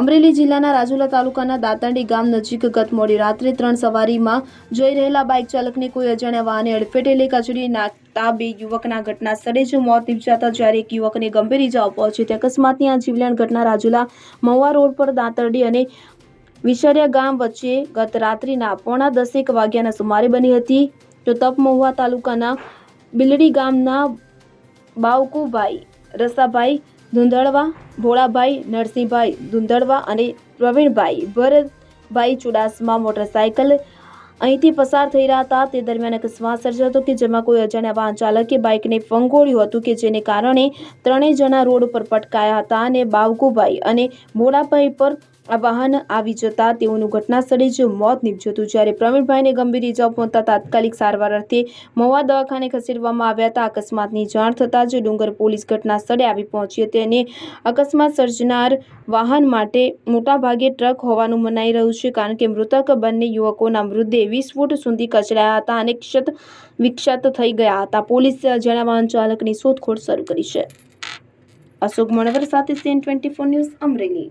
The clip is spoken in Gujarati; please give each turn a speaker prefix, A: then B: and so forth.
A: અમરેલી જિલ્લાના રાજુલા તાલુકાના દાતરડી ગામ નજીક ગત મોડી રાત્રે ત્રણ સવારીમાં જઈ રહેલા બાઇક ચાલકને કોઈ અજાણ્યા વાહને અડફેટે લઈ કચડી નાખતા બે યુવકના ઘટના સ્થળે જ મોત નિપજાતા જ્યારે એક યુવકને ગંભીર ઇજાઓ પહોંચી હતી અકસ્માતની આ જીવલેણ ઘટના રાજુલા મહુવા રોડ પર દાંતરડી અને વિસરિયા ગામ વચ્ચે ગત રાત્રિના પોણા દસેક વાગ્યાના સુમારે બની હતી. તો તપ મહુવા તાલુકાના બિલડી ગામના બાવકુભાઈ રસાભાઈ ધુંધળવા ભોળાભાઈ, નરસિંહભાઈ ધુંધળવા અને પ્રવીણભાઈ ભરતભાઈ ચુડાસમા મોટરસાયકલ અહીંથી પસાર થઈ રહ્યા હતા. તે દરમિયાન અકસ્માત સર્જાયો હતો કે જેમાં કોઈ અજાણ્યા વાહન ચાલકે બાઇકને ફંગોળ્યું હતું કે જેને કારણે ત્રણેય જણા રોડ પર પટકાયા હતા અને બાવકુભાઈ અને ભોળાભાઈ પર આ વાહન આવી જતા તેઓનું ઘટના સ્થળે જ મોત નીપજ્યું હતું. જ્યારે પ્રવીણભાઈને ગંભીર ઇજાઓ પહોંચતા તાત્કાલિક સારવાર અર્થે મહુવા દવાખાને ખસેડવામાં આવ્યા હતા. અકસ્માતની જાણ થતાં જ ડુંગર પોલીસ ઘટના સ્થળે આવી પહોંચી હતી અને અકસ્માત સર્જનાર વાહન માટે મોટાભાગે ટ્રક હોવાનું મનાઈ રહ્યું છે, કારણ કે મૃતક બંને યુવકોના મૃતદેહ વીસ ફૂટ સુધી કચડાયા હતા અને ક્ષત વિક્ષત થઈ ગયા હતા. પોલીસે અજાણ્યા વાહન ચાલકની શોધખોળ શરૂ કરી છે. અશોક મણવર સાથે CN twenty four news Amreli.